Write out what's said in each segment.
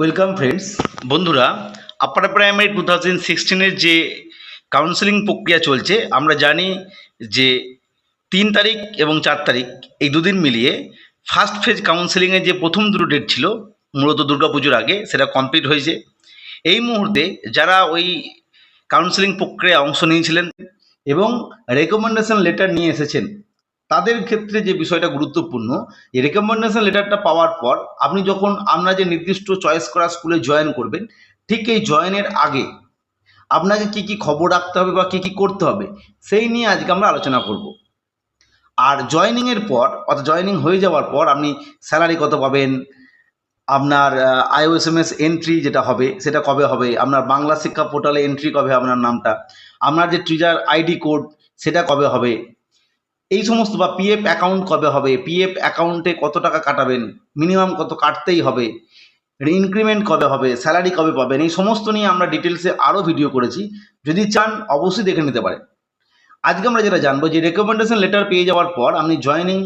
Welcome friends বন্ধুরা upper primary two thousand সিক্সটিনের যে কাউন্সেলিং প্রক্রিয়া চলছে, আমরা জানি যে তিন তারিখ এবং চার তারিখ, এই দুদিন মিলিয়ে ফার্স্ট ফেজ কাউন্সেলিংয়ের যে প্রথম দুটো ডেট ছিল, মূলত দুর্গাপুজোর আগে, সেটা কমপ্লিট হয়েছে। এই মুহূর্তে যারা ওই কাউন্সেলিং প্রক্রিয়ায় অংশ নিয়েছিলেন এবং রেকমেন্ডেশন লেটার নিয়ে এসেছেন তাদের ক্ষেত্রে যে বিষয়টা গুরুত্বপূর্ণ, এই রেকমেন্ডেশন লেটারটা পাওয়ার পর আপনি যখন আমরা যে নির্দিষ্ট চয়েস করা স্কুলে জয়েন করবেন, ঠিক এই জয়েনের আগে আপনাকে কি কি খবর রাখতে হবে বা কি কি করতে হবে, সেই নিয়ে আজকে আমরা আলোচনা করব। আর জয়েনিংয়ের পর, অর্থাৎ জয়েনিং হয়ে যাওয়ার পর আপনি স্যালারি কত পাবেন, আপনার আইওএসএমএস এন্ট্রি যেটা হবে, সেটা কবে হবে, আপনার বাংলা শিক্ষা পোর্টালে এন্ট্রি কবে আপনার নামটা, আপনার যে ট্রিজার আইডি কোড সেটা কবে হবে এই সমস্ত বা পিএফ অ্যাকাউন্ট কবে হবে? পিএফ অ্যাকাউন্টে কত টাকা কাটাবেন? মিনিমাম কত কাটতেই হবে? ইনক্রিমেন্ট কবে হবে? স্যালারি কবে পাবেন? এই সমস্ত নিয়ে আমরা ডিটেলসে আরও ভিডিও করেছি। যদি চান, অবশ্যই দেখে নিতে পারেন। আজকে আমরা যেটা জানব, যে রেকমেন্ডেশন লেটার পেয়ে যাওয়ার পর আপনি জয়েনিং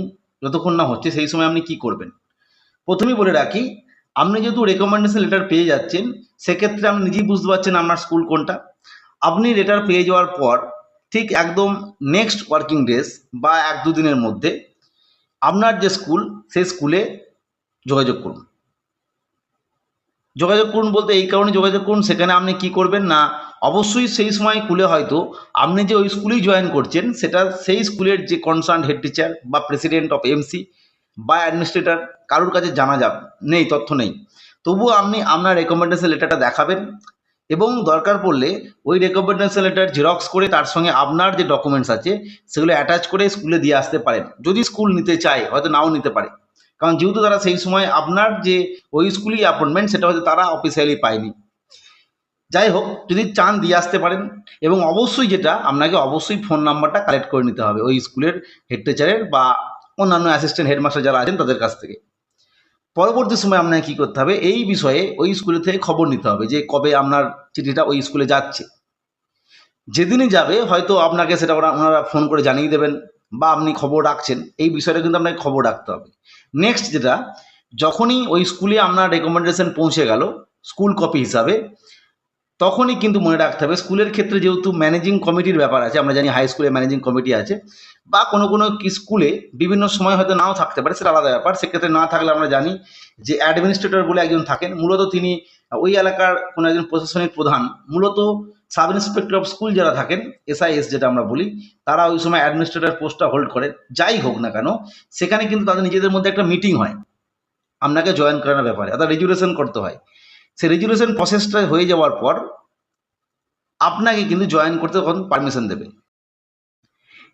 যতক্ষণ না হচ্ছে, সেই সময় আপনি কি করবেন? প্রথমেই বলে রাখি, আপনি যেহেতু রেকমেন্ডেশন লেটার পেয়ে যাচ্ছেন, সেক্ষেত্রে আপনি নিজেই বুঝতে পারছেন আপনার স্কুল কোনটা। আপনি লেটার পেয়ে যাওয়ার পর ঠিক একদম নেক্সট ওয়ার্কিং ডেজ বা এক দুদিনের মধ্যে আপনার যে স্কুল সেই স্কুলে যোগাযোগ করুন। যোগাযোগ করুন বলতে এই কারণে যোগাযোগ করুন, সেখানে আপনি কি করবেন না, অবশ্যই সেই সময় খুলে হয়তো আপনি যে ওই স্কুলেই জয়েন করছেন, সেটা সেই স্কুলের যে কনসার্ন হেড টিচার বা প্রেসিডেন্ট অফ এমসি বা অ্যাডমিনিস্ট্রেটর কারোর কাছে জানা যাবে, নেই, তথ্য নেই। তবুও আপনি আপনার রেকমেন্ডেশন লেটারটা দেখাবেন এবং দরকার পড়লে ওই রেকমেন্ডেশন লেটার জেরক্স করে তার সঙ্গে আপনার যে ডকুমেন্টস আছে, সেগুলো অ্যাটাচ করে স্কুলে দিয়ে আসতে পারেন। যদি স্কুল নিতে চায়, হয়তো নাও নিতে পারে। কারণ যেহেতু তারা সেই সময় আপনার যে ওই স্কুলই অ্যাপয়েন্টমেন্ট সেটা হয়তো তারা অফিসিয়ালি পায়নি। যাই হোক, যদি চান দিয়ে আসতে পারেন এবং অবশ্যই যেটা, আপনাকে অবশ্যই ফোন নাম্বারটা কালেক্ট করে নিতে হবে ওই স্কুলের হেড টিচারের বা অন্যান্য অ্যাসিস্ট্যান্ট হেডমাস্টার যারা আছেন তাদের কাছ থেকে। পরবর্তী সময় আপনাকে কী করতে হবে? এই বিষয়ে ওই স্কুলে থেকে খবর নিতে হবে যে কবে আপনার চিঠিটা ওই স্কুলে যাচ্ছে। যেদিনই যাবে, হয়তো আপনাকে সেটা ওরা, ওনারা ফোন করে জানিয়ে দেবেন বা আপনি খবর রাখছেন। এই বিষয়টা কিন্তু আপনাকে খবর রাখতে হবে। নেক্সট যেটা, যখনই ওই স্কুলে আপনার রেকমেন্ডেশন পৌঁছে গেল স্কুল কপি হিসাবে তখনই কিন্তু মনে রাখতে হবে, স্কুলের ক্ষেত্রে যেহেতু ম্যানেজিং কমিটির ব্যাপার আছে, আমরা জানি হাই স্কুলে ম্যানেজিং কমিটি আছে, বা কোনো কোনো স্কুলে বিভিন্ন সময় হয়তো নাও থাকতে পারে, সেটা আলাদা ব্যাপার, সেক্ষেত্রে না থাকলে আমরা জানি যে অ্যাডমিনিস্ট্রেটর বলে একজন থাকেন, মূলত তিনি ওই এলাকার কোনো একজন প্রশাসনিক প্রধান, মূলত সাব ইন্সপেক্টর অফ স্কুল যারা থাকেন এসআইএস যেটা আমরা বলি, তারা ওই সময় অ্যাডমিনিস্ট্রেটর পোস্টটা হোল্ড করে, যাই হোক না কেন, সেখানে কিন্তু তাদের নিজেদের মধ্যে একটা মিটিং হয়। আপনাকে জয়েন করানোর ব্যাপারে, অর্থাৎ রেজুলেশন করতে হয়। সেই রেজুলেশন প্রসেসটা হয়ে যাওয়ার পর আপনাকে কিন্তু জয়েন করতে তখন পারমিশন দেবে।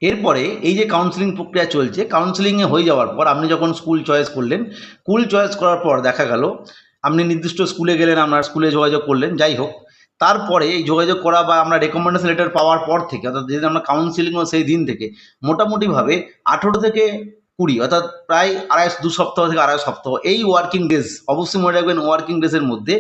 এরপরে এই যে কাউন্সিলিং প্রক্রিয়া চলছে কাউন্সিলিংয়ে হয়ে যাওয়ার পর আপনি যখন স্কুল চয়েস করলেন স্কুল চয়েস করার পর দেখা গেল, আপনি নির্দিষ্ট স্কুলে গেলেন, আপনার স্কুলে যোগাযোগ করলেন, যাই হোক, তারপরে এই যোগাযোগ করা বা আমরা রেকমেন্ডেশন লেটার পাওয়ার পর থেকে, অর্থাৎ যেদিন আমরা কাউন্সিলিং সেই দিন থেকে, মোটামুটিভাবে আঠেরো থেকে কুড়ি, অর্থাৎ প্রায় আড়াই, দু সপ্তাহ থেকে আড়াই সপ্তাহ। এই ওয়ার্কিং ডেজ অবশ্যই মনে রাখবেন ওয়ার্কিং ডেজের মধ্যে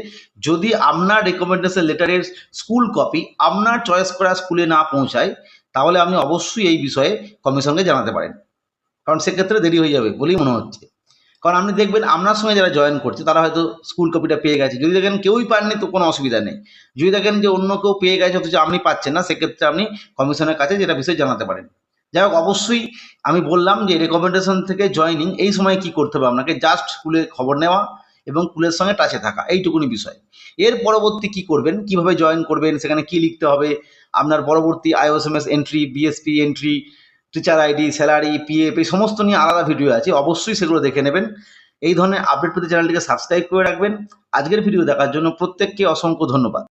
যদি আপনার রেকমেন্ডেশন লেটারের স্কুল কপি আপনার চয়েস করা স্কুলে না পৌঁছায়, তাহলে আপনি অবশ্যই এই বিষয়ে কমিশনকে জানাতে পারেন। কারণ সেক্ষেত্রে দেরি হয়ে যাবে বলেই মনে হচ্ছে। কারণ আপনি দেখবেন, আপনার সঙ্গে যারা জয়েন করছে, তারা হয়তো স্কুল কপিটা পেয়ে গেছে। যদি দেখেন কেউই পাননি, তো কোনো অসুবিধা নেই। যদি দেখেন যে অন্য কেউ পেয়ে গেছে, অথচ আপনি পাচ্ছেন না, সেক্ষেত্রে আপনি কমিশনের কাছে যেটা বিষয়ে জানাতে পারেন। যাই হোক, অবশ্যই আমি বললাম যে রেকমেন্ডেশন থেকে জয়নিং এই সময় কি করতে হবে আপনাকে? জাস্ট স্কুলে খবর নেওয়া এবং স্কুলের সঙ্গে টাচে থাকা, এইটুকুনি বিষয়। এর পরবর্তী কি করবেন? কীভাবে জয়েন করবেন? সেখানে কি লিখতে হবে? আপনার পরবর্তী IOSMS entry BSP entry teacher ID salary PF এই সমস্ত নিয়ে আলাদা ভিডিও আছে, অবশ্যই সেগুলো দেখে নেবেন। এই ধরনের আপডেট পেতে চ্যানেলটিকে সাবস্ক্রাইব করে রাখবেন। আজকের ভিডিও দেখার জন্য প্রত্যেককে অসংখ্য ধন্যবাদ।